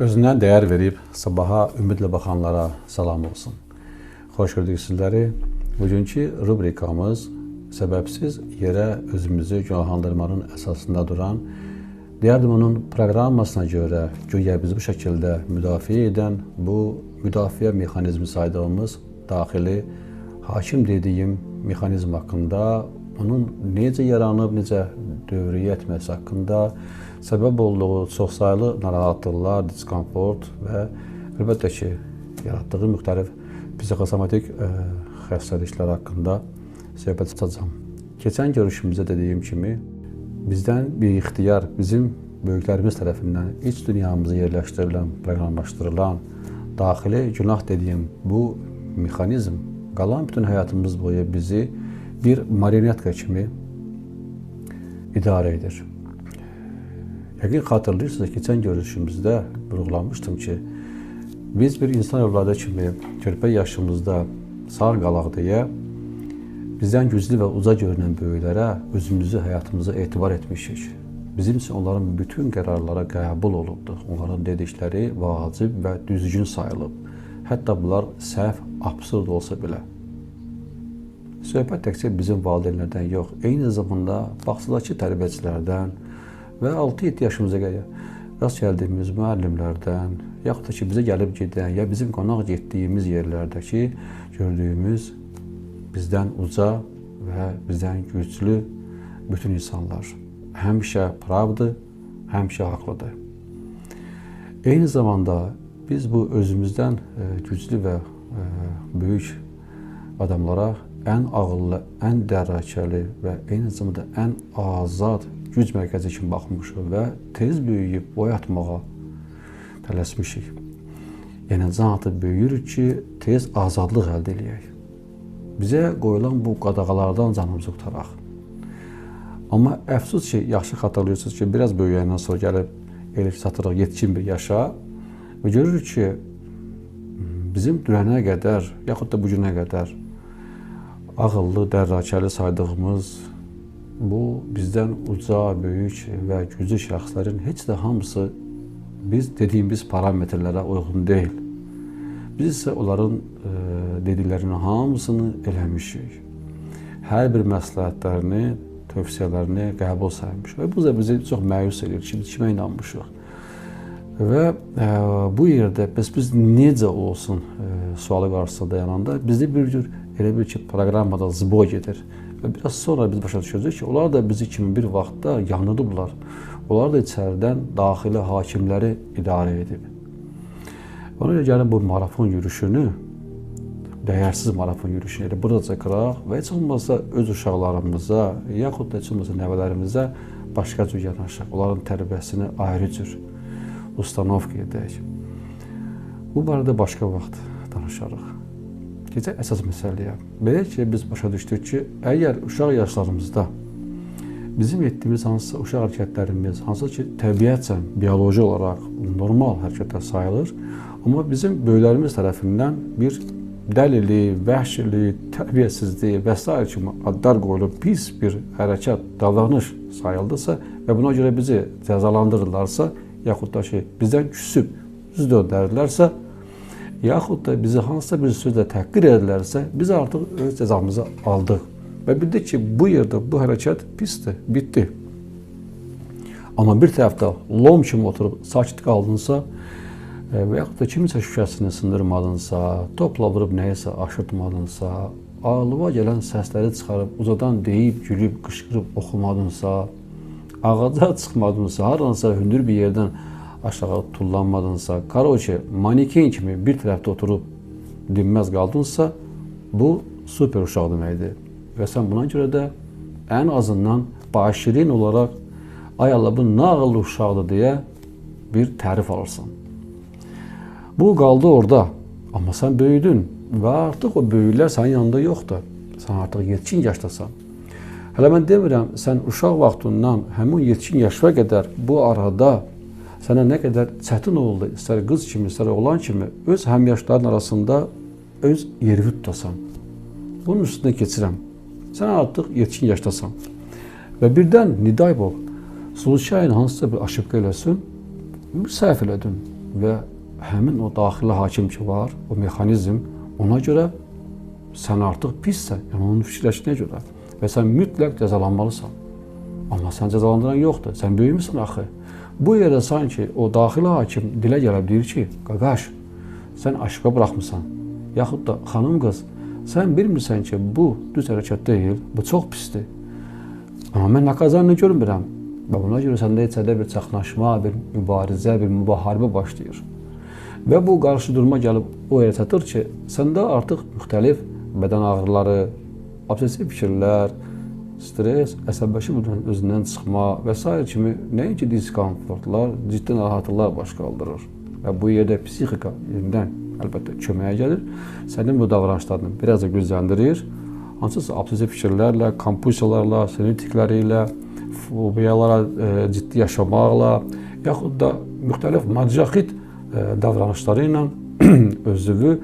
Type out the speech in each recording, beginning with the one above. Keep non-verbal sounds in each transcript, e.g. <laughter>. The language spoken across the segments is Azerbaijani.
Özündən dəyər verib sabaha ümidlə baxanlara salam olsun. Xoş gördük sizləri. Bugünkü rubrikamız səbəbsiz yerə özümüzü günahlandırmanın əsasında duran, deyərdim onun proqrammasına görə güya bizi bu şəkildə müdafiə edən bu müdafiə mexanizmi saydığımız daxili hakim dediyim mexanizm haqqında, onun necə yaranıb, necə dövrəyə etməsi haqqında səbəb olduğu çoxsaylı narahatlıqlar, diskomfort və əlbəttə ki, yaratdığı müxtəlif psixosomatik ə, xəstəliklər haqqında söhbət açacağam. Keçən görüşümüzdə dediyim kimi, bizdən bir ixtiyar, bizim böyüklərimiz tərəfindən iç dünyamıza yerləşdirilən, proqramlaşdırılan daxili günah dediyim bu mexanizm qalan bütün həyatımız boyu bizi bir marionetka kimi idarə edir. Yəqin xatırlayırsınız, keçən görüşümüzdə vurğulamışdım ki, biz bir insan övladı kimi körpə yaşımızda sağ qalaq deyə bizdən güclü və uca görünən böyüklərə özümüzü, həyatımıza etibar etmişik. Bizim üçün onların bütün qərarlara qəbul olubdur. Onların dedikləri vacib və düzgün sayılıb. Hətta bunlar səhv, absurd olsa belə. Söhbət təkcə bizim valideynlərdən yox, eyni zamanda bağçadakı tərbiyəçilərdən və 6-7 yaşımıza qədər rast gəldiyimiz müəllimlərdən, yaxud da ki, bizə gəlib gedən, ya bizim qonaq getdiyimiz yerlərdəki gördüyümüz bizdən uca və bizdən güclü bütün insanlar. Həmişə pravdır, həmişə haqlıdır. Eyni zamanda biz bu özümüzdən e, güclü və e, böyük adamlara ən ağıllı, ən dərrakəli və eyni zamanda ən azad güc mərkəzi kimi baxmışıq və tez böyüyüb boy atmağa tələsmişik. Yəni can atıb böyüyürük ki, tez azadlıq əldə edək. Bizə qoyulan bu qadağalardan canımızı qutaraq. Amma əfsus ki, yaxşı xatırlayırsınız ki, biraz böyüyəndən sonra gəlib elif satırıq yetkin bir yaşa və görürük ki, bizim dünənə qədər, yaxud da bu günə qədər ağıllı, dərrakəli saydığımız bu bizdən uca, böyük və güclü şəxslərin heç də hamısı biz dediyimiz parametrlərə uyğun deyil. Biz isə onların e, dediklərinin hamısını eləmişik. Hər bir məsləhətlərini, tövsiyələrini qəbul saymışıq. Və bu da bizi çox məyus edir ki, biz kimə inanmışıq. Və e, bu yerdə bəs biz necə olsun e, sualı qarşısında dayananda bizdə bir cür elə bir ki, proqramada zboy gedir. Və biraz sonra biz başa düşəcəyik ki, onlar da bizi kimi bir vaxtda yanıdıblar. Onlar da içəridən daxili hakimləri idarə edib. Ona görə gəlin bu marafon yürüşünü, dəyərsiz marafon yürüşünü elə burada qıraq və heç olmazsa öz uşaqlarımıza, yaxud da heç olmazsa nəvələrimizə başqa cür yanaşaq. Onların tərbiyəsini ayrı cür ustanovka edək. Bu barədə başqa vaxt danışarıq. Keçək əsas məsələyə. Belə ki, biz başa düşdük ki, əgər uşaq yaşlarımızda bizim etdiyimiz hansısa uşaq hərəkətlərimiz, hansı ki, təbiətcən, bioloji olaraq normal hərəkətlər sayılır, Amma bizim böyüklərimiz tərəfindən bir dəlilik, vəhşilik, tərbiyəsizlik və s. kimi adlar qoyulub pis bir hərəkət, davranış sayıldısa və buna görə bizi cəzalandırırlarsa, yaxud da ki, bizdən küsüb üz döndərirlərsə, yaxud da bizi hansısa bir sözlə təhqir edirlərsə, biz artıq öz cəzamızı aldıq. Və bildik ki, bu yerdə bu hərəkət pisdir, bitdi. Amma bir tərəfdə lom kimi oturub sakit qaldınsa, və yaxud da kimisə şüşəsini sındırmadınsa, topla vurub nəyisə aşırtmadınsa, ağlıma gələn səsləri çıxarıb ucadan deyib, gülüb, qışqırıb oxumadınsa, ağaca <laughs> çıxmadınsa, haransa hündür bir yerdən aşağı tullanmadınsa, karoçe, maneken kimi bir tərəfdə oturub dinməz qaldınsa, bu super uşaq deməkdir. Və sən buna görə də ən azından başirin olaraq ay Allah bu nə ağıllı uşaqdır bir tərif alırsan. Bu qaldı orada. Amma sən böyüdün və artıq o böyüklər sənin yanında yoxdur. Sən artıq yetkin yaşdasan. Hələ mən demirəm, sən uşaq vaxtından həmin yetkin yaşına qədər bu arada sənə nə qədər çətin oldu, istər qız kimi, istər oğlan kimi öz həmyaşların arasında öz yerini tutasan. Bunun üstünə keçirəm. Sən artıq yetkin yaşdasan. Və birdən Nidaybov Sulçayın hansısa bir aşıqqa eləsin, səhv elədin. və həmin o daxili hakim ki var, o mexanizm ona görə sən artıq pissən, yəni onun fikirləşdiyinə görə və sən mütləq cəzalanmalısan. Amma sən cəzalandıran yoxdur. Sən böyümüsən axı. Bu yerdə sanki o daxili hakim dilə gəlib deyir ki, qaqaş, sən aşıqa buraxmısan. Yaxud da xanım qız, sən bilmirsən ki, bu düz hərəkət deyil, bu çox pisdir. Amma mən nə qazanını görmürəm. Və buna görə səndə içəridə bir çaxnaşma, bir mübarizə, bir mübaharibə başlayır. Və bu qarşıdurma gəlib o yerə çatır ki, səndə artıq müxtəlif bədən ağrıları, obsessiv fikirlər, stres, əsəbləşib özündən çıxma və s. kimi nəinki diskomfortlar, ciddi narahatlıqlar baş qaldırır. Və bu yerdə psixika yenidən əlbəttə köməyə gəlir. Sənin bu davranışlarını biraz da gücləndirir. Hansısa obsessiv fikirlərlə, kompulsiyalarla, sinir tikləri ilə, fobiyalara e, ciddi yaşamaqla, yaxud da müxtəlif macaxit e, davranışları ilə <clears throat> özünü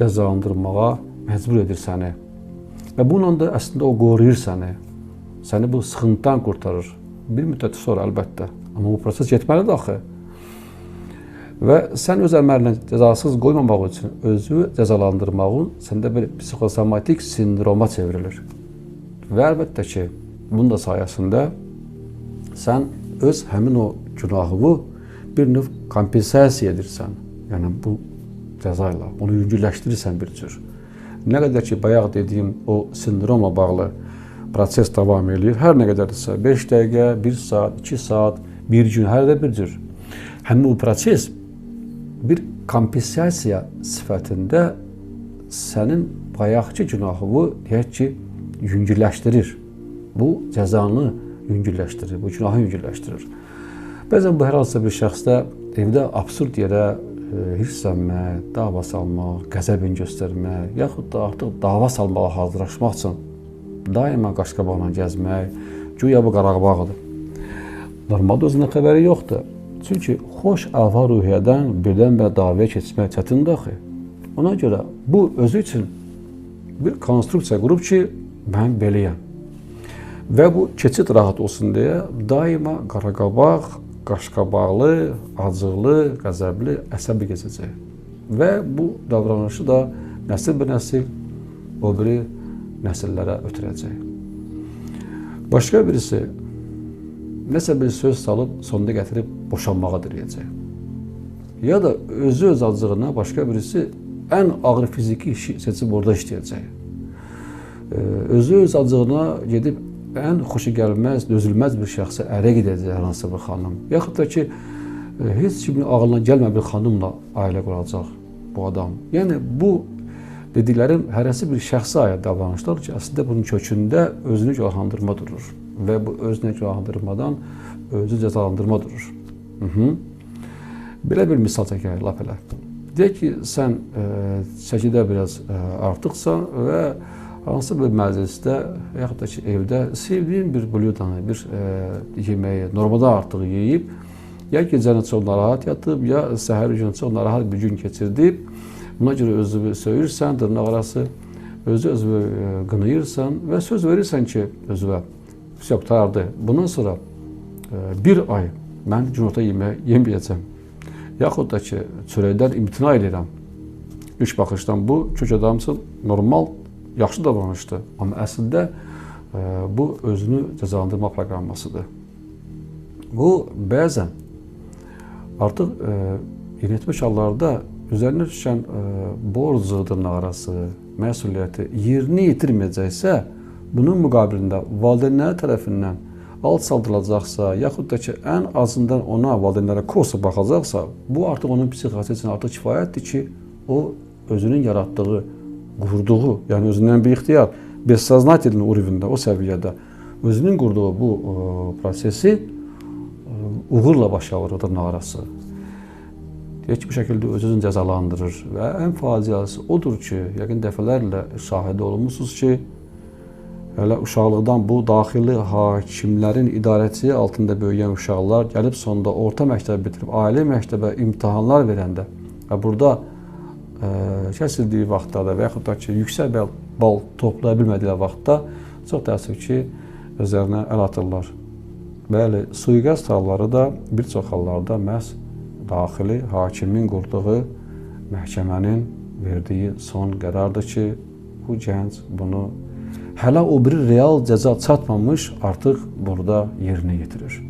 cəzalandırmağa məcbur edir səni. Və bununla da əslində o qoruyur səni. Səni bu sıxıntıdan qurtarır. Bir müddət sonra əlbəttə. Amma bu proses getməlidir axı. Və sən öz əməlini cəzasız qoymamaq üçün özünü cəzalandırmağın səndə bir psixosomatik sindroma çevrilir. Və əlbəttə ki, bunun da sayəsində sən öz həmin o günahını bir növ kompensasiya edirsən. Yəni bu cəza ilə onu yüngülləşdirirsən bir cür. Nə qədər ki, bayaq dediyim o sindromla bağlı proses davam eləyir. Hər nə qədərdirsə 5 dəqiqə, 1 saat, 2 saat, 1 gün, hər də bir cür. Həmin bu proses bir kompensasiya sifətində sənin bayaqki günahını deyək ki, yüngülləşdirir. Bu cəzanı yüngülləşdirir, bu günahı yüngülləşdirir. Bəzən bu hər hansısa bir şəxsdə evdə absurd yerə hirslənmək, dava salmaq, qəzəbin göstərmək, yaxud da artıq dava salmağa hazırlaşmaq üçün daima qaşqabaqla gəzmək, güya bu Qarabağdır. Normalda özünün xəbəri yoxdur. Çünki xoş əhval ruhiyyədən birdən-birə davaya keçmək çətindir axı. Ona görə bu özü üçün bir konstruksiya qurub ki, mən beləyəm. Və bu keçid rahat olsun deyə daima qaraqabaq, qaşqabaqlı, acıqlı, qəzəbli, əsəbi keçəcək. Və bu davranışı da nəsil bir nəsil o biri nəsillərə ötürəcək. Başqa birisi nəsə bir söz salıb sonda gətirib boşanmağa dirəyəcək. Ya da özü öz acığına başqa birisi ən ağır fiziki işi seçib orada işləyəcək. Özü öz acığına gedib ən xoşu gəlməz, dözülməz bir şəxsə ərə gedəcək hər hansı bir xanım. Yaxud da ki, e, heç kimin ağlına gəlmə bir xanımla ailə quracaq bu adam. Yəni bu dediklərim hərəsi bir şəxsi aid davranışlar ki, əslində bunun kökündə özünü günahlandırma durur və bu özünü günahlandırmadan özü cəzalandırma durur. -hı. Belə bir misal çəkək lap elə. Deyək ki, sən e, çəkidə biraz e, artıqsan və hansı bir məclisdə yaxud da ki, evdə sevdiyin bir blyudanı, bir e, yeməyi normada artıq yeyib, ya gecəni çox narahat yatıb, ya səhər gün çox narahat bir gün keçirdib, buna görə özünü söyürsən, dırnaq arası, özü özünü e, qınayırsan və söz verirsən ki, özünə, yox, tardı. Bundan sonra e, bir ay mən günorta yemək yeməyəcəm. Yaxud da ki, çörəkdən imtina edirəm. İlk baxışdan bu kök adam normal yaxşı davranışdır. Amma əslində e, bu özünü cəzalandırma proqrammasıdır. Bu bəzən artıq yeniyetmiş hallarda üzərinə düşən e, ə, borcudun arası, məsuliyyəti yerinə yetirməyəcəksə, bunun müqabilində valideynləri tərəfindən alt saldırılacaqsa, yaxud da ki, ən azından ona valideynlərə kosa baxacaqsa, bu artıq onun psixiyası üçün artıq kifayətdir ki, o özünün yaratdığı, qurduğu, yəni özündən bir ixtiyar, bessəznatelin urivində, o səviyyədə özünün qurduğu bu ə, prosesi ə, uğurla başa vurur da narası. Deyək ki, bu şəkildə öz-özünü cəzalandırır və ən faciəsi odur ki, yəqin dəfələrlə şahidi olmusunuz ki, hələ uşaqlıqdan bu daxili hakimlərin idarəçiliyi altında böyüyən uşaqlar gəlib sonda orta məktəbi bitirib ailə məktəbə imtahanlar verəndə və burada kəsildiyi vaxtlarda və yaxud da ki, yüksək bal, bal toplaya bilmədiyi vaxtda çox təəssüf ki, özlərinə əl atırlar. Bəli, sui-qəsd halları da bir çox hallarda məhz daxili hakimin qurduğu məhkəmənin verdiyi son qərardır ki, bu gənc bunu hələ o biri real cəza çatmamış artıq burada yerinə yetirir.